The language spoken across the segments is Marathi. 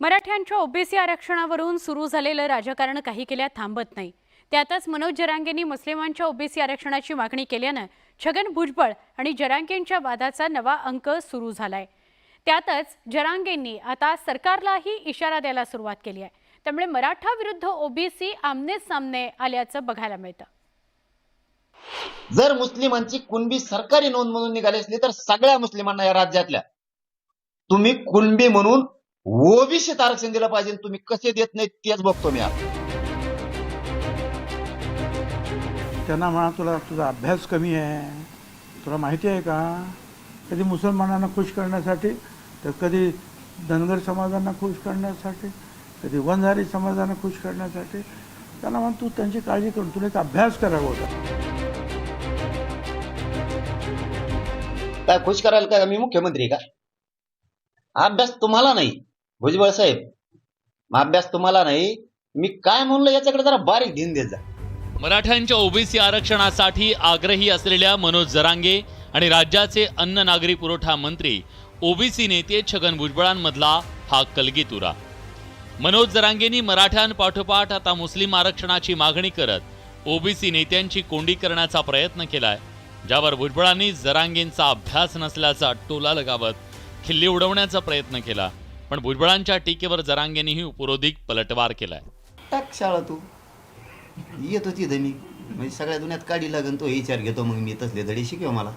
मराठ्यांच्या ओबीसी आरक्षणावरून सुरू झालेलं राजकारण काही केल्या थांबत नाही. त्यातच मनोज जरांगेंनी मुस्लिमांच्या ओबीसी आरक्षणाची मागणी केल्यानं छगन भुजबळ आणि जरांगेंच्या वादाचा नवा अंक सुरू झालाय. त्यातच जरांगेंनी आता सरकारलाही इशारा द्यायला सुरुवात केली आहे. त्यामुळे मराठा विरुद्ध ओबीसी आमने सामने आल्याचं बघायला मिळतं. जर मुस्लिमांची कुणबी सरकारी नोंद म्हणून निघाली असली तर सगळ्या मुस्लिमांना या राज्यातल्या. तुम्ही कुणबी म्हणून ओबीसीत आरक्षण दिलं पाहिजे तुम्ही कसे देत नाही तेच बघतो मी आज. त्यांना म्हणा तुला तुझा अभ्यास कमी आहे. तुला माहिती आहे का? कधी मुसलमानांना खुश करण्यासाठी तर कधी धनगर समाजांना खुश करण्यासाठी कधी वंजारी समाजांना खुश करण्यासाठी. त्यांना म्हणा तू त्यांची काळजी करून तुला एक अभ्यास करावा होता. काय खुश करायला काय? मी मुख्यमंत्री का? अभ्यास तुम्हाला नाही. भुजबळ साहेब अभ्यास तुम्हाला नाही मी काय म्हणलं याच्याकडे जरा बारीक ध्यान देत जा. मराठ्यांच्या ओबीसी आरक्षणासाठी आग्रही असलेल्या मनोज जरांगे आणि राज्याचे अन्न नागरी पुरवठा मंत्री ओबीसी नेते छगन भुजबळांमधला हा कलगीतुरा. मनोज जरांगेंनी मराठ्यांपाठोपाठ आता मुस्लिम आरक्षणाची मागणी करत ओबीसी नेत्यांची कोंडी करण्याचा प्रयत्न केलाय ज्यावर भुजबळांनी जरांगेंचा अभ्यास नसल्याचा टोला लगावत खिल्ली उडवण्याचा प्रयत्न केला. पण भुजबळांच्या टीकेवर जरांगेंनीही उपरोधिक पलटवार केलाय. टाक शाळा तू. येतो तिथं मी. म्हणजे सगळ्या दुनियात काढी लागन तो विचार घेतो मग मी तसले धडे शिकव मला.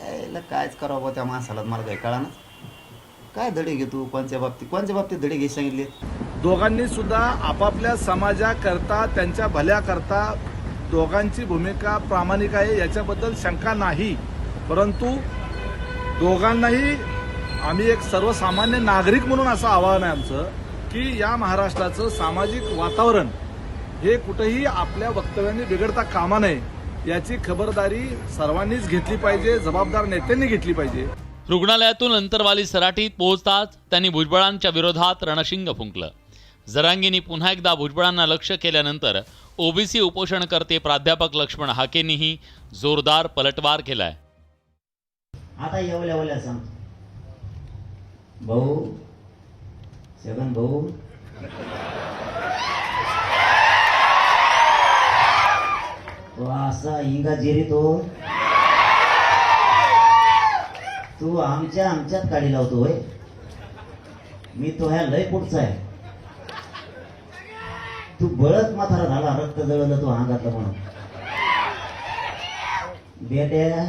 यायला कायच करावं बुवा त्या माणसाला मला काय कळा काय धडे घेतो कोणत्या बाबतीत? कोणत्या बाबतीत धडे घे सांगितले? दोघांनी सुद्धा आपापल्या समाजाकरता त्यांच्या भल्याकरता दोघांची भूमिका प्रामाणिक आहे याच्याबद्दल शंका नाही. परंतु दोघांनाही आम्ही एक सर्वसामान्य नागरिक म्हणून असं आवाहन आहे आमचं की या महाराष्ट्राचं सामाजिक वातावरण हे कुठेही आपल्या वक्तव्याने बिघडता कामा नये याची खबरदारी सर्वांनीच घेतली पाहिजे जबाबदार नेत्यांनी घेतली पाहिजे. रुग्णालयातून अंतरवाली सराटीत पोहोचताच त्यांनी भुजबळांच्या विरोधात रणशिंग फुंकलं. जरांगींनी पुन्हा एकदा भुजबळांना लक्ष केल्यानंतर ओबीसी उपोषणकर्ते प्राध्यापक लक्ष्मण हाकेंनीही जोरदार पलटवार केलाय. आता भाऊ? सगन भाऊ? तो असा हिंगा जिरी तो हो. तू आमच्या आमच्यात काढी लावतो होय. मी तो ह्या लय पुढचा आहे. तू बळच माथारा झाला रक्त जळलं तू हांगातलं म्हणून. बेट्या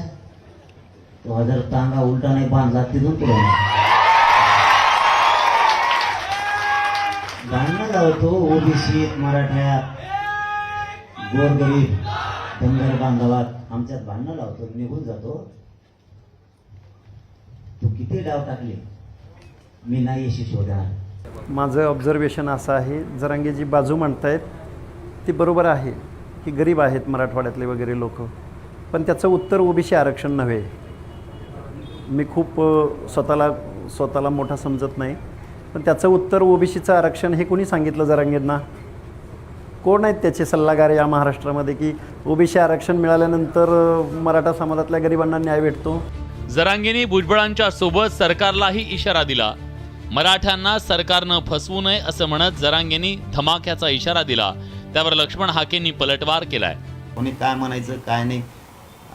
तो हजार टांगा उलटा नाही बांधला तिथून पुढे. भांडणं लावतो ओबीसीत मराठ्यात गोरगरीब धनगर बांधवात. आमच्यात भांडणं लावतो निघून जातो. तू किती डाव टाकले? मी नाही यशस्वी होणार माझं ऑब्झर्वेशन असं आहे जरांगे जी बाजू म्हणतायत ती बरोबर आहे की गरीब आहेत मराठवाड्यातले वगैरे लोक. पण त्याचं उत्तर ओबीसी आरक्षण नव्हे. मी खूप स्वतःला स्वतःला मोठा समजत नाही. पण त्याचं उत्तर ओबीसीचं आरक्षण हे कोणी सांगितलं जरांगेंना? कोण आहेत त्याचे सल्लागार या महाराष्ट्रामध्ये की ओबीसी आरक्षण मिळाल्यानंतर मराठा समाजातल्या गरिबांना न्याय भेटतो? जरांगेंनी भुजबळांच्या सोबत सरकारलाही इशारा दिला. मराठ्यांना सरकारनं फसवू नये असं म्हणत जरांगेंनी धमाक्याचा इशारा दिला. त्यावर लक्ष्मण हाकेंनी पलटवार केलाय. कोणी काय म्हणायचं काय नाही?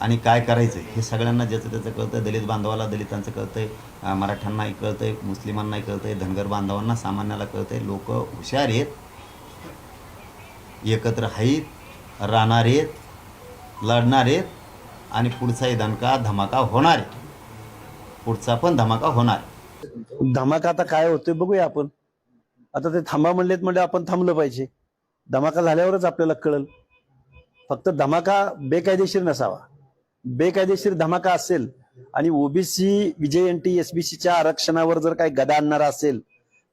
आणि काय करायचं हे सगळ्यांना ज्याचं त्याचं कळतं दलित बांधवाला दलितांचं कळतं आहे मराठ्यांनाही कळतं आहे मुस्लिमांनाही कळतं आहे धनगर बांधवांना सामान्याला कळतं आहे लोक हुशार आहेत एकत्र आहेत राहणार आहेत लढणार आहेत आणि पुढचाही दणका धमाका होणार आहे. पुढचा पण धमाका होणार धमाका आता काय होतोय बघूया आपण. आता ते थांबा म्हणलेत म्हणजे आपण थांबलं पाहिजे. धमाका झाल्यावरच आपल्याला कळल. फक्त धमाका बेकायदेशीर नसावा. बेकायदेशीर धमाका असेल आणि OBC Vijay N T S B सीच्या आरक्षणावर जर काही गदा आणणारा असेल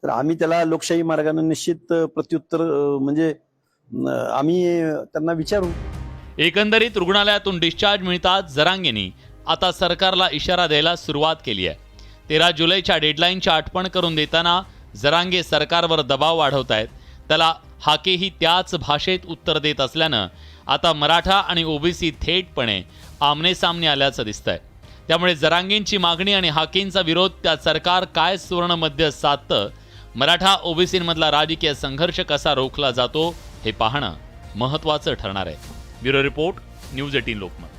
तर आम्ही त्याला लोकशाही मार्गाने निश्चित प्रत्युत्तर म्हणजे आम्ही त्यांना विचारू. एकंदरीत रुग्णालयातून डिस्चार्ज मिळताच जरांगेनी आता सरकारला इशारा द्यायला सुरुवात केली आहे. तेरा जुलैच्या डेडलाईनची आठवण करून देताना जरांगे सरकारवर दबाव वाढवत आहेत त्याला हाकेही त्याच भाषेत उत्तर देत असल्यानं आता मराठा आणि ओबीसी थेटपणे आमनेसामने आल्याचं आल्याचं दिसतंय. त्यामुळे जरांगेंची मागणी आणि हाकेंचा विरोध त्यात सरकार काय सुवर्णमध्य साधतं मराठा ओबीसींमधला राजकीय संघर्ष कसा रोखला जातो हे पाहणं महत्त्वाचं ठरणार आहे. Bureau report news eighteen Lokmat.